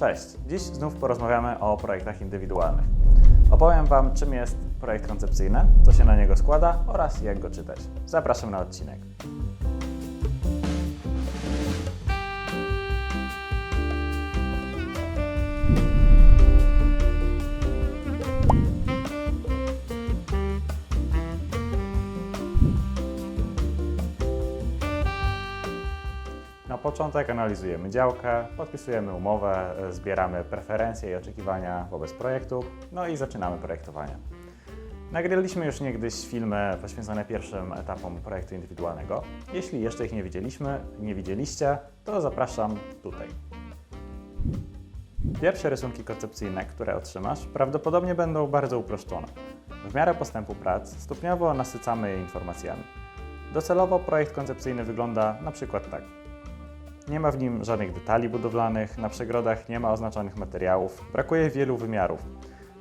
Cześć! Dziś znów porozmawiamy o projektach indywidualnych. Opowiem Wam, czym jest projekt koncepcyjny, co się na niego składa oraz jak go czytać. Zapraszam na odcinek. Na początek analizujemy działkę, podpisujemy umowę, e, zbieramy preferencje i oczekiwania wobec projektu, no i zaczynamy projektowanie. Nagraliśmy już niegdyś filmy poświęcone pierwszym etapom projektu indywidualnego. Jeśli jeszcze ich nie widzieliśmy, nie widzieliście, to zapraszam tutaj. Pierwsze rysunki koncepcyjne, które otrzymasz, prawdopodobnie będą bardzo uproszczone. W miarę postępu prac stopniowo nasycamy je informacjami. Docelowo projekt koncepcyjny wygląda na przykład tak. Nie ma w nim żadnych detali budowlanych, na przegrodach nie ma oznaczonych materiałów, brakuje wielu wymiarów.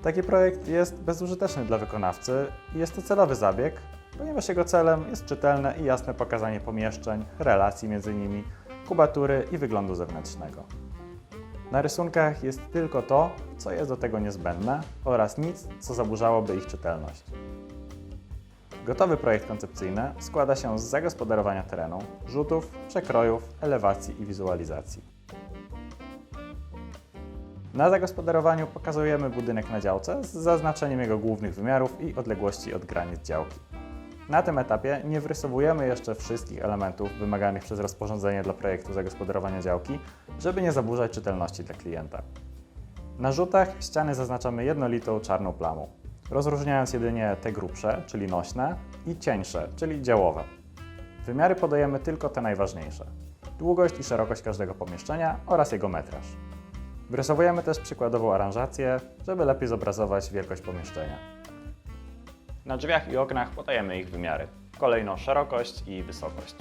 Taki projekt jest bezużyteczny dla wykonawcy i jest to celowy zabieg, ponieważ jego celem jest czytelne i jasne pokazanie pomieszczeń, relacji między nimi, kubatury i wyglądu zewnętrznego. Na rysunkach jest tylko to, co jest do tego niezbędne oraz nic, co zaburzałoby ich czytelność. Gotowy projekt koncepcyjny składa się z zagospodarowania terenu, rzutów, przekrojów, elewacji i wizualizacji. Na zagospodarowaniu pokazujemy budynek na działce z zaznaczeniem jego głównych wymiarów i odległości od granic działki. Na tym etapie nie wrysowujemy jeszcze wszystkich elementów wymaganych przez rozporządzenie dla projektu zagospodarowania działki, żeby nie zaburzać czytelności dla klienta. Na rzutach ściany zaznaczamy jednolitą czarną plamą, rozróżniając jedynie te grubsze, czyli nośne, i cieńsze, czyli działowe. Wymiary podajemy tylko te najważniejsze. Długość i szerokość każdego pomieszczenia oraz jego metraż. Wrysowujemy też przykładową aranżację, żeby lepiej zobrazować wielkość pomieszczenia. Na drzwiach i oknach podajemy ich wymiary. Kolejno szerokość i wysokość.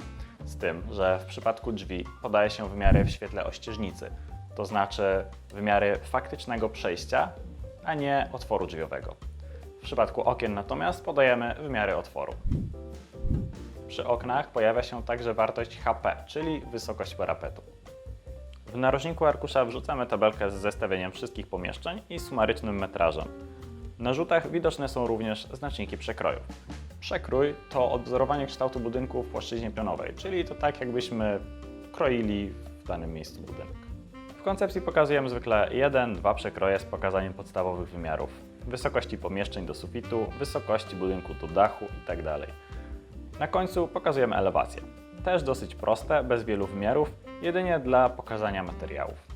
Z tym, że w przypadku drzwi podaje się wymiary w świetle ościeżnicy, to znaczy wymiary faktycznego przejścia, a nie otworu drzwiowego. Przypadku okien natomiast podajemy wymiary otworu. Przy oknach pojawia się także wartość HP, czyli wysokość parapetu. W narożniku arkusza wrzucamy tabelkę z zestawieniem wszystkich pomieszczeń i sumarycznym metrażem. Na rzutach widoczne są również znaczniki przekrojów. Przekrój to odwzorowanie kształtu budynku w płaszczyźnie pionowej, czyli to tak jakbyśmy kroili w danym miejscu budynek. W koncepcji pokazujemy zwykle jeden, dwa przekroje z pokazaniem podstawowych wymiarów, wysokości pomieszczeń do sufitu, wysokości budynku do dachu itd. Na końcu pokazujemy elewację. Też dosyć proste, bez wielu wymiarów, jedynie dla pokazania materiałów.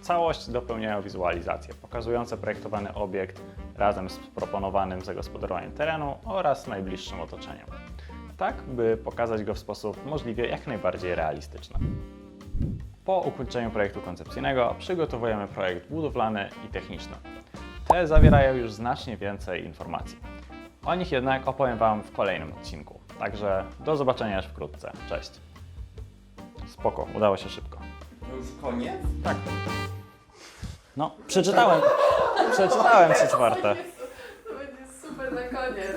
Całość dopełniają wizualizacje pokazujące projektowany obiekt razem z proponowanym zagospodarowaniem terenu oraz najbliższym otoczeniem. Tak, by pokazać go w sposób możliwie jak najbardziej realistyczny. Po ukończeniu projektu koncepcyjnego przygotowujemy projekt budowlany i techniczny. Te zawierają już znacznie więcej informacji. O nich jednak opowiem Wam w kolejnym odcinku. Także do zobaczenia już wkrótce. Cześć. Spoko, udało się szybko. To już koniec? Tak. No, przeczytałem. Przeczytałem trzy czwarte. To będzie super na koniec.